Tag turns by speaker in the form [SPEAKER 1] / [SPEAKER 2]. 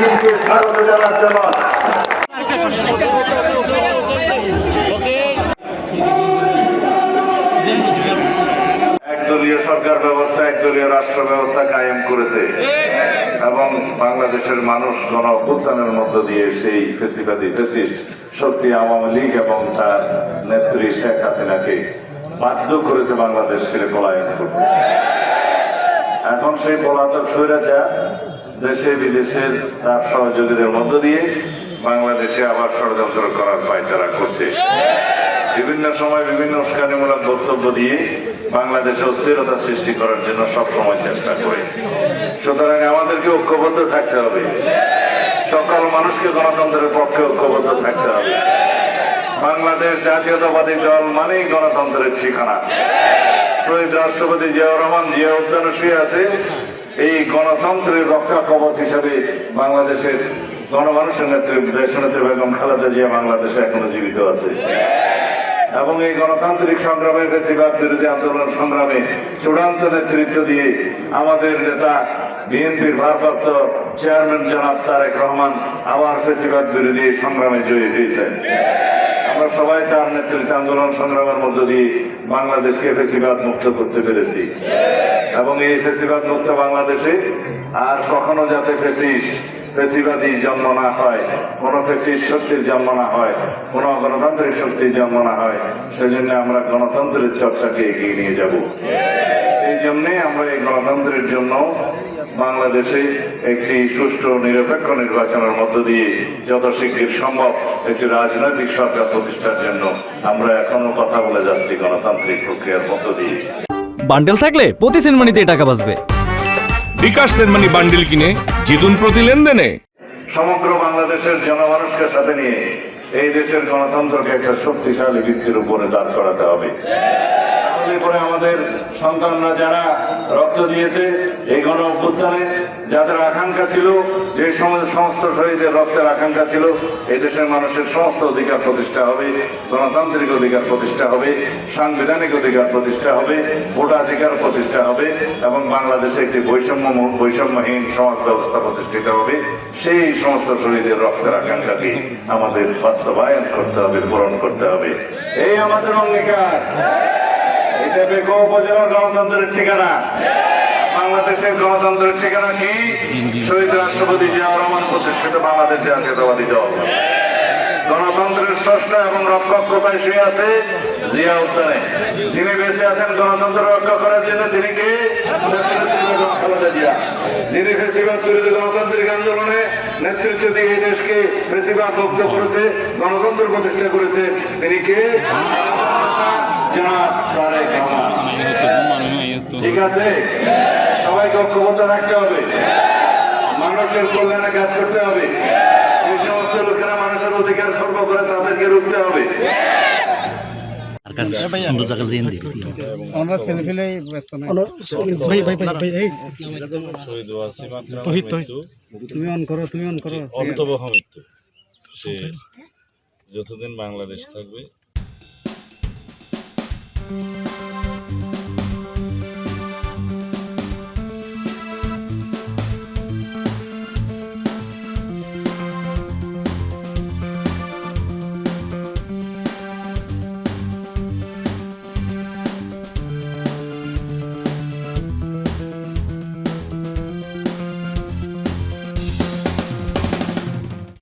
[SPEAKER 1] জাতিকে স্বাগত জানার জন্য। সরকার ব্যবস্থা, একদলীয় রাষ্ট্র ব্যবস্থা কায়েম করেছে এবং বাংলাদেশের মানুষ গণ অভ্যুত্থানের মধ্য দিয়ে সেই ফেসিবাদী ফেসিস্ট শক্তি আওয়ামী লীগ এবং তার নেত্রী শেখ হাসিনাকে বাধ্য করেছে বাংলাদেশ ছেড়ে পলায়ন করতে। এখন সেই পলাতক স্বৈরাচার দেশে, বিদেশের তার সহযোগীদের মধ্য দিয়ে বাংলাদেশে আবার ষড়যন্ত্র করার পায়তারা করছে। বিভিন্ন সময় বিভিন্ন উস্কানিমূলক বক্তব্য দিয়ে বাংলাদেশে অস্থিরতা সৃষ্টি করার জন্য সব সময় চেষ্টা করে। সুতরাং আমাদেরকে ঐক্যবদ্ধ থাকতে হবে। সকল মানুষকে গণতন্ত্রের পক্ষে ঐক্যবদ্ধ থাকতে হবে। বাংলাদেশ জাতীয়তাবাদী দল মানেই গণতন্ত্রের ঠিকানা। শহীদ রাষ্ট্রপতি জিয়াউর রহমান জিয়া উদ্যানে শুয়ে আছে। এই গণতন্ত্রের রক্ষা কবচ হিসেবে বাংলাদেশের গণমানুষের নেত্রী, দেশনেত্রী বেগম খালেদা জিয়া বাংলাদেশে এখনও জীবিত আছে। এবং এই গণতান্ত্রিক সংগ্রামের বেশিরভাগ বিরোধী আন্দোলন সংগ্রামে চূড়ান্ত নেতৃত্ব দিয়ে আমাদের নেতা, বিএনপির ভারপ্রাপ্ত চেয়ারম্যান জনাব তারেক রহমান আবার ফেসিবাদ বিরোধী সংগ্রামে জয়ী হয়েছেন। আমরা সবাই তার নেতৃত্বে আন্দোলন সংগ্রামের মধ্য দিয়ে বাংলাদেশকে ফেসিবাদ মুক্ত করতে পেরেছি। এবং এই ফেসিবাদ মুক্ত বাংলাদেশে আর কখনো যাতে ফেসিস্ট ফেসিবাদী জন্ম না হয়, কোন ফেসিস্ট শক্তির জন্ম না হয়, কোন গণতান্ত্রিক শক্তির জন্ম না হয়, সেজন্য আমরা গণতন্ত্রের চর্চাকে এগিয়ে নিয়ে যাব। এই জন্যে আমরা এই গণতন্ত্রের জন্য বাংলাদেশে একটি সুষ্ঠু নিরপেক্ষ নির্বাচনের মধ্য দিয়ে যত শীঘ্র সম্ভব একটি রাজনৈতিক সরকার প্রতিষ্ঠার জন্য আমরা এখনও কথা বলে যাচ্ছি গণতান্ত্রিক প্রক্রিয়ার মধ্য দিয়ে।
[SPEAKER 2] বান্ডেল থাকলে প্রতি সেনমানিতে টাকা বাঁচবে।
[SPEAKER 3] বিকাশ সেনমানি বান্ডিল কিনে জিতুন প্রতি লেনদেনে।
[SPEAKER 1] সমগ্র বাংলাদেশের জনমানুষকে সাথে নিয়ে এই দেশের গণতন্ত্রকে একটা শক্তিশালী ভিত্তির উপরে দাঁড় করাতে হবে। তাহলে পরে আমাদের সন্তানরা যারা রক্ত দিয়েছে, এই গণ অভ্যুত্থানে যাদের আকাঙ্ক্ষা ছিল, যে সমস্ত সমস্ত শহীদের রক্তের আকাঙ্ক্ষা ছিল, এই দেশের মানুষের সমস্ত অধিকার প্রতিষ্ঠা হবে, গণতান্ত্রিক অধিকার প্রতিষ্ঠা হবে, সাংবিধানিক অধিকার প্রতিষ্ঠা হবে, ভোটাধিকার প্রতিষ্ঠা হবে, এবং বাংলাদেশে একটি বৈষম্য বৈষম্যহীন সমাজ ব্যবস্থা প্রতিষ্ঠিত হবে। সেই সমস্ত শহীদের রক্তের আকাঙ্ক্ষাকে আমাদের বাস্তবায়ন করতে হবে, পূরণ করতে হবে। এই আমাদের অঙ্গীকার। এটা বেগম উপজেলার গণতন্ত্রের ঠিকানা। বাংলাদেশের গণতন্ত্রের ঠিকানা কি? শহীদ রাষ্ট্রপতি জিয়াউর রহমান প্রতিষ্ঠিত বাংলাদেশ জাতীয়তাবাদী দল। গণতন্ত্রের স্রষ্টা এবং রক্ষক কোথায় শুয়ে আছে? জিয়া উদ্যানে। যিনি বেঁচে আছেন গণতন্ত্র রক্ষা করার জন্য তিনি কে? যিনি ফেসিবাদ বিরোধী গণতান্ত্রিক আন্দোলনে নেতৃত্ব দিয়ে এই দেশকে ফেসিবাদ মুক্ত করেছে গণতন্ত্র প্রতিষ্ঠা করেছে তিনি কে জনাব তারেক রহমান ঠিক আছে? সবাইকে ঐক্যবদ্ধ রাখতে হবে। মানুষের কল্যাণে কাজ করতে হবে। যে সমস্ত লোকেরা মানুষের অধিকার খর্ব করে তাদেরকে রুখতে হবে।
[SPEAKER 4] আমরা সেলফি লই ব্যস্ত নাই। ভাই ভাই ভাই ভাই এই। তহিত তহিত তুমি অন করো তুমি অন করো।
[SPEAKER 5] অন্তবহ মৃত্যু। সে যতদিন বাংলাদেশ থাকবে।